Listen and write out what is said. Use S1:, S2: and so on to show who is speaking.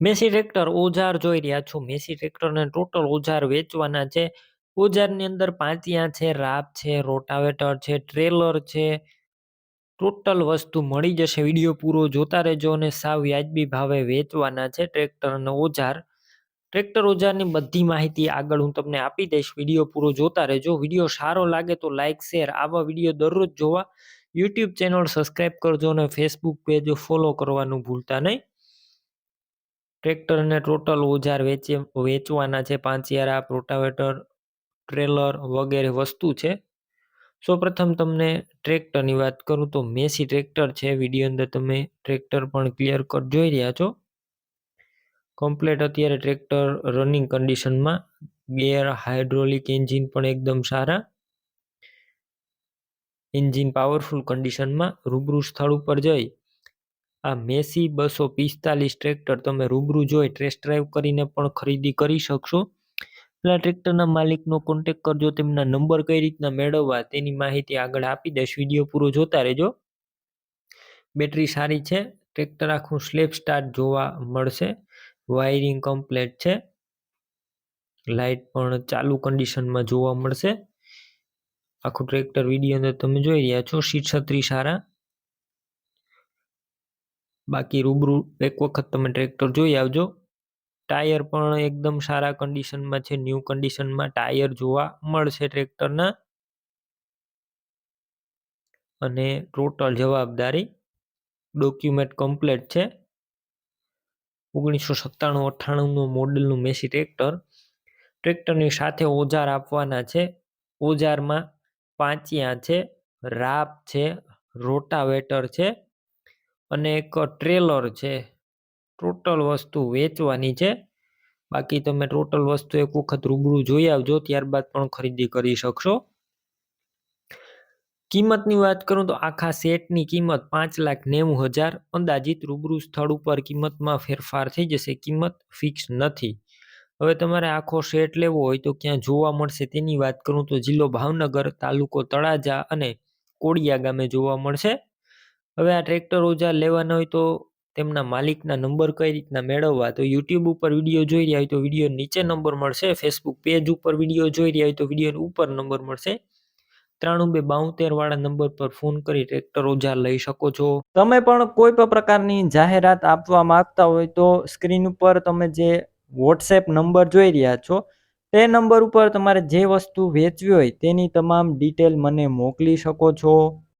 S1: Massey tractor ઓજાર જોઈ રહ્યા છો. મેસી ટ્રેક્ટરને ટોટલ ઓજાર વેચવાના છે. ઓજારની અંદર પાંચિયા છે રાપ છે, રોટાવેટર છે ટ્રેલર છે. ટોટલ વસ્તુ મળી જશે. વીડિયો પૂરો જોતા રહેજો અને સાવ વ્યાજબી ભાવે વેચવાના છે ટ્રેક્ટરનો ઓજાર. ટ્રેક્ટર ઓજારની બધી માહિતી આગળ હું તમને આપી દઈશ. વીડિયો પૂરો જોતા રહેજો. વીડિયો સારો લાગે તો લાઇક શેર આવા વીડિયો દરરોજ જોવા. યુટ્યુબ ચેનલ સબસ્ક્રાઈબ કરજો અને ફેસબુક પેજ ફોલો કરવાનું ભૂલતા નહીં. ટ્રેક્ટરને ટોટલ ઓજાર વેચે, વેચવાના છે પાંચિયારા રોટાવેટર, ટ્રેલર વગેરે વસ્તુ છે. સૌપ્રથમ તમને ટ્રેક્ટરની વાત કરું તો મેસી ટ્રેક્ટર છે. વીડિયો અંદર તમે ટ્રેક્ટર પણ ક્લિયર કટ જોઈ રહ્યા છો. કમ્પ્લેટ અત્યારે ટ્રેક્ટર રનિંગ કન્ડિશનમાં ગેર હાઇડ્રોલિક એન્જિન પણ એકદમ સારા. એન્જિન પાવરફુલ કન્ડિશનમાં રૂબરૂ સ્થળ ઉપર જઈ. આ મેસી બસો પિસ્તાલીસ ટ્રેક્ટર તમે રૂબરૂ જોઈ ટેસ્ટ ડ્રાઈવ કરીને પણ ખરીદી કરી શકશો. પેલા ટ્રેક્ટરના માલિકનો કોન્ટેક કરજો, તેમના નંબર કઈ રીતના મેળવવા તેની માહિતી આગળ આપી દઈશ. વીડિયો પૂરો જોતા રહેજો. બેટરી સારી છે, ટ્રેક્ટર આખું સ્લેપ સ્ટાર્ટ જોવા મળશે. વાયરિંગ કમ્પ્લેટ છે. લાઇટ પણ ચાલુ કન્ડિશનમાં જોવા મળશે. આખું ટ્રેક્ટર વીડિયો અંદર તમે જોઈ રહ્યા છો. સીટ છત્રી સારા બાકી રૂબરૂ એક વખત તમે ટ્રેક્ટર જોઈ આવજો. ટાયર પણ એકદમ સારા કન્ડિશનમાં છે. ન્યૂ કન્ડિશનમાં ટાયર જોવા મળશે ટ્રેક્ટરના. અને ટોટલ જવાબદારી ડોક્યુમેન્ટ કમ્પ્લેટ છે. ઓગણીસો સત્તાણું અઠ્ઠાણુંનું મોડલનું મેસી ટ્રેક્ટર. ટ્રેક્ટરની સાથે ઓજાર આપવાના છે. ઓજારમાં પાંચિયા છે, રાપ છે, રોટાવેટર છે. અને એક ટ્રેલર છે. ટોટલ વસ્તુ વેચવાની છે. બાકી તમે ટોટલ વસ્તુ એક વખત રૂબરૂ જોઈ આવજો, ત્યારબાદ પણ ખરીદી કરી શકશો. કિંમતની વાત કરું તો આખા સેટની કિંમત પાંચ લાખ નેવું હજાર. અંદાજિત રૂબરૂ સ્થળ ઉપર કિંમતમાં ફેરફાર થઈ જશે. કિંમત ફિક્સ નથી. હવે તમારે આખો સેટ લેવો હોય તો ક્યાં જોવા મળશે તેની વાત કરું તો જિલ્લો ભાવનગર, તાલુકો તળાજા અને કોડિયા ગામે જોવા મળશે. હવે આ ટ્રેક્ટર ઓજાર લેવાના હોય તો તેમના માલિકના નંબર કઈ રીતના મેળવવા? તો યુટ્યુબ ઉપર વીડિયો જોઈ રહ્યા હોય તો વીડિયો નીચે નંબર મળશે ફેસબુક પેજ ઉપર વીડિયો જોઈ રહ્યા હોય તો વીડિયો ઉપર નંબર મળશે. ત્રાણું બે બાઉતેર વાળા નંબર પર ફોન કરી ટ્રેક્ટર ઓજાર લઈ શકો છો.
S2: તમે પણ કોઈ પણ પ્રકારની જાહેરાત આપવા માંગતા હોય તો સ્ક્રીન ઉપર તમે જે વોટ્સએપ નંબર જોઈ રહ્યા છો, તે નંબર ઉપર તમારે જે વસ્તુ વેચવી હોય તેની તમામ ડિટેલ મને મોકલી શકો છો.